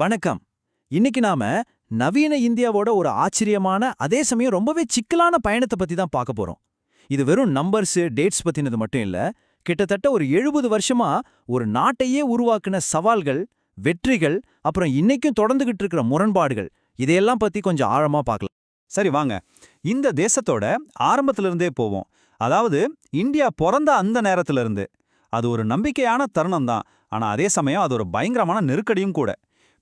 வணக்கம். இன்னைக்கு நாம நவீன இந்தியாவோட ஒரு ஆச்சரியமான அதே சமயம் ரொம்பவே சிக்கலான பயணத்தை பத்தி தான் பார்க்க போறோம். இது வெறும் நம்பர்ஸ் டேட்ஸ் பத்தினது மட்டும் இல்ல கிட்டத்தட்ட ஒரு எழுபது வருஷமா ஒரு நாட்டையே உருவாக்குன சவால்கள் வெற்றிகள் அப்புறம் இன்னைக்கும் தொடர்ந்துகிட்டு இருக்கிற முரண்பாடுகள் இதையெல்லாம் பத்தி கொஞ்சம் ஆழமா பார்க்கலாம். சரி வாங்க. இந்த தேசத்தோட ஆரம்பத்துல இருந்தே போவோம். அதாவது இந்தியா பிறந்த அந்த நேரத்துல இருந்து அது ஒரு நம்பிக்கையான தருணம் தான். ஆனா அதே சமயம் அது ஒரு பயங்கரமான நெருக்கடியும் கூட.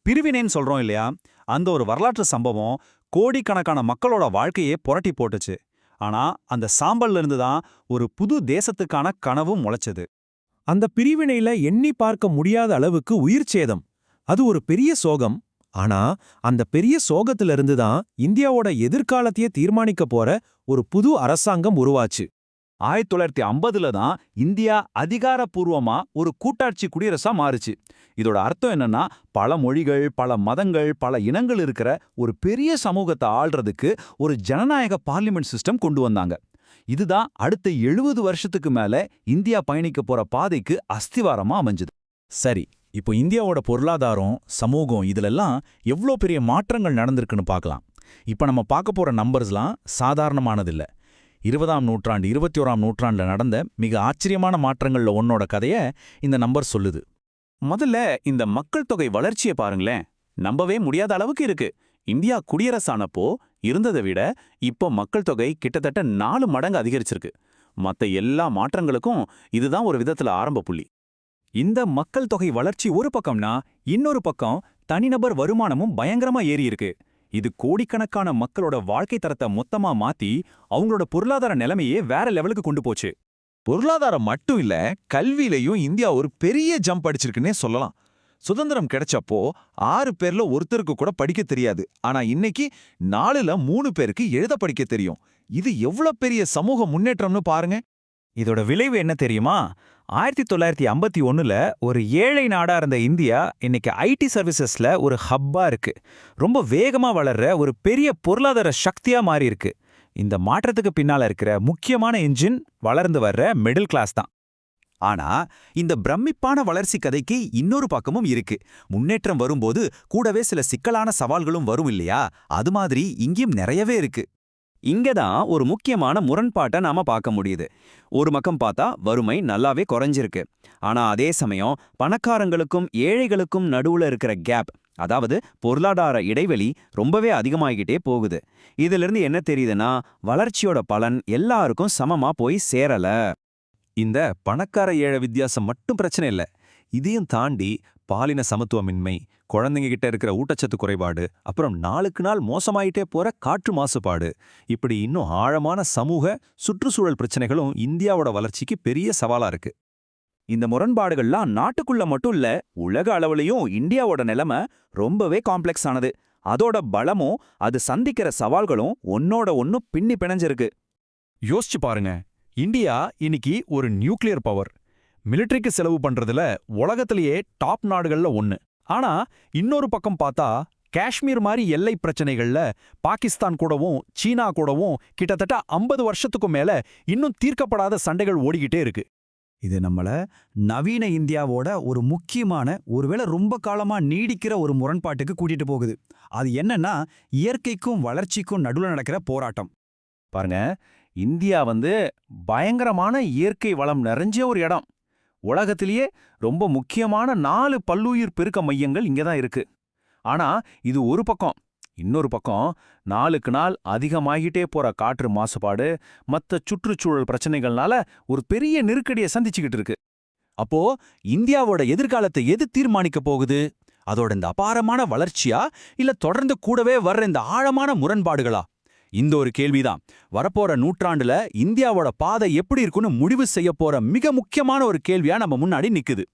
பிரிவினைன்னு சொல்றோம் இல்லையா? அந்த ஒரு வரலாற்று சம்பவம் கோடிக்கணக்கான மக்களோட வாழ்க்கையே புரட்டி போட்டுச்சு. ஆனா அந்த சாம்பல்ல இருந்து தான் ஒரு புது தேசத்துக்கான கனவும் முளைச்சது. அந்த பிரிவினையில எண்ணி பார்க்க முடியாத அளவுக்கு உயிர் சேதம். அது ஒரு பெரிய சோகம். ஆனா அந்த பெரிய சோகத்திலிருந்து தான் இந்தியாவோட எதிர்காலத்தையே தீர்மானிக்க போற ஒரு புது அரசாங்கம் உருவாச்சு. ஆயிரத்தி தொள்ளாயிரத்தி ஐம்பதுல தான் இந்தியா அதிகாரப்பூர்வமா ஒரு கூட்டாட்சி குடியரசா மாறுச்சு. இதோட அர்த்தம் என்னன்னா பல மொழிகள் பல மதங்கள் பல இனங்கள் இருக்கிற ஒரு பெரிய சமூகத்தை ஆள்றதுக்கு ஒரு ஜனநாயக பார்லிமெண்ட் சிஸ்டம் கொண்டு வந்தாங்க. இதுதான் அடுத்த எழுபது வருஷத்துக்கு மேல இந்தியா பயணிக்க போற பாதைக்கு அஸ்திவாரமா அமைஞ்சது. சரி இப்போ இந்தியாவோட பொருளாதாரம் சமூகம் இதிலெல்லாம் எவ்வளோ பெரிய மாற்றங்கள் நடந்திருக்குன்னு பார்க்கலாம். இப்போ நம்ம பார்க்க போற நம்பர்ஸ்லாம் சாதாரணமானதில்லை. இருபதாம் நூற்றாண்டு இருபத்தி ஓராம் நூற்றாண்டுல நடந்த மிக ஆச்சரியமான மாற்றங்கள்ல ஒன்னோட கதைய இந்த நம்பர் சொல்லுது. முதல்ல இந்த மக்கள் தொகை வளர்ச்சியை பாருங்களேன். நம்பவே முடியாத அளவுக்கு இருக்கு. இந்தியா குடியரசானப்போ இருந்ததை விட இப்போ மக்கள் தொகை கிட்டத்தட்ட நாலு மடங்கு அதிகரிச்சிருக்கு. மத்த எல்லா மாற்றங்களுக்கும் இதுதான் ஒரு விதத்துல ஆரம்ப புள்ளி. இந்த மக்கள் தொகை வளர்ச்சி ஒரு பக்கம்னா இன்னொரு பக்கம் தனிநபர் வருமானமும் பயங்கரமா ஏறி இருக்கு இது கோடிக்கணக்கான மக்களோட வாழ்க்கை தரத்தை மொத்தமா மாத்தி அவங்களோட பொருளாதார நிலைமையே வேற லெவலுக்கு கொண்டு போச்சு. பொருளாதாரம் மட்டும் இல்ல கல்வியிலையும் இந்தியா ஒரு பெரிய ஜம்ப் அடிச்சிருக்குன்னே சொல்லலாம். சுதந்திரம் கிடைச்சப்போ ஆறு பேர்ல ஒருத்தருக்கு கூட படிக்க தெரியாது. ஆனா இன்னைக்கு நாலுல மூணு பேருக்கு எழுத படிக்க தெரியும். இது எவ்வளவு பெரிய சமூக முன்னேற்றம்னு பாருங்க. இதோட விளைவு என்ன தெரியுமா? ஆயிரத்தி தொள்ளாயிரத்தி ஐம்பத்தி ஒன்னுல ஒரு ஏழை நாடா இருந்த இந்தியா இன்னைக்கு ஐடி சர்வீசஸ்ல ஒரு ஹப்பா இருக்கு. ரொம்ப வேகமா வளர்ற ஒரு பெரிய பொருளாதார சக்தியா மாறி இருக்கு இந்த மாற்றத்துக்கு பின்னால இருக்கிற முக்கியமான என்ஜின் வளர்ந்து வர்ற மிடில் கிளாஸ் தான். ஆனா இந்த பிரமிப்பான வளர்ச்சி கதைக்கு இன்னொரு பக்கமும் இருக்கு. முன்னேற்றம் வரும்போது கூடவே சில சிக்கலான சவால்களும் வரும் இல்லையா? அது மாதிரி இங்கேயும் நிறையவே இருக்கு. இங்க தான் ஒரு முக்கியமான முரண்பாட்டை நாம பார்க்க முடியுது. ஒரு பக்கம் பார்த்தா வறுமை நல்லாவே குறைஞ்சிருக்கு. ஆனா அதே சமயம் பணக்காரங்களுக்கும் ஏழைகளுக்கும் நடுவுல இருக்கிற கேப் அதாவது பொருளாதார இடைவெளி ரொம்பவே அதிகமாகிக்கிட்டே போகுது. இதிலிருந்து என்ன தெரியுதுன்னா வளர்ச்சியோட பலன் எல்லாருக்கும் சமமா போய் சேரல. இந்த பணக்கார ஏழை வித்தியாசம் மட்டும் பிரச்சனை இல்ல. இதையும் தாண்டி பாலின சமத்துவமின்மை குழந்தைங்க கிட்ட இருக்கிற ஊட்டச்சத்து குறைபாடு அப்புறம் நாளுக்கு நாள் மோசமாயிட்டே போற காற்று மாசுபாடு. இப்படி இன்னும் ஆழமான சமூக சுற்றுச்சூழல் பிரச்சனைகளும் இந்தியாவோட வளர்ச்சிக்கு பெரிய சவாலா இருக்கு. இந்த முரண்பாடுகள்லாம் நாட்டுக்குள்ள மட்டும் இல்ல உலக அளவுலயும் இந்தியாவோட நிலைமை ரொம்பவே காம்ப்ளெக்ஸ் ஆனது. அதோட பலமும் அது சந்திக்கிற சவால்களும் ஒன்னோட ஒன்னு பின்னி பிணைஞ்சிருக்கு. யோசிச்சு பாருங்க இந்தியா இன்னைக்கு ஒரு நியூக்ளியர் பவர் மிலிட்டரிக்கு செலவு பண்றதுல உலகத்திலேயே டாப் நாடுகள்ல ஒன்னு ஆனா இன்னொரு பக்கம் பார்த்தா காஷ்மீர் மாதிரி எல்லை பிரச்சனைகள்ல பாகிஸ்தான் கூடவும் சீனா கூடவும் கிட்டத்தட்ட ஐம்பது வருஷத்துக்கும் மேல இன்னும் தீர்க்கப்படாத சண்டைகள் ஓடிக்கிட்டே இருக்கு. இது நம்மள நவீன இந்தியாவோட ஒரு முக்கியமான ஒருவேளை ரொம்ப காலமா நீடிக்கிற ஒரு முரண்பாட்டுக்கு கூட்டிட்டு போகுது. அது என்னன்னா இயற்கைக்கும் வளர்ச்சிக்கும் நடுவுல நடக்கிற போராட்டம். பாருங்க இந்தியா வந்து பயங்கரமான இயற்கை வளம் நிறைஞ்ச ஒரு இடம். உலகத்திலேயே ரொம்ப முக்கியமான நாலு பல்லுயிர் பெருக்க மையங்கள் இங்க தான் இருக்கு. ஆனா இது ஒரு பக்கம் இன்னொரு பக்கம் நாளுக்கு நாள் அதிகமாகிட்டே போற காற்று மாசுபாடு மத்த சுற்றுச்சூழல் பிரச்சனைகள்னால ஒரு பெரிய நெருக்கடியை சந்திச்சுக்கிட்டு இருக்கு. அப்போ இந்தியாவோட எதிர்காலத்தை எது தீர்மானிக்க போகுது? அதோட இந்த அபாரமான வளர்ச்சியா? இல்ல தொடர்ந்து கூடவே வர்ற இந்த ஆழமான முரண்பாடுகளா? இந்த ஒரு கேள்விதான். வரப்போற நூற்றாண்டுல இந்தியாவோட பாதை எப்படி இருக்குன்னு முடிவு செய்ய போற மிக முக்கியமான ஒரு கேள்வியா நம்ம முன்னாடி நிக்குது.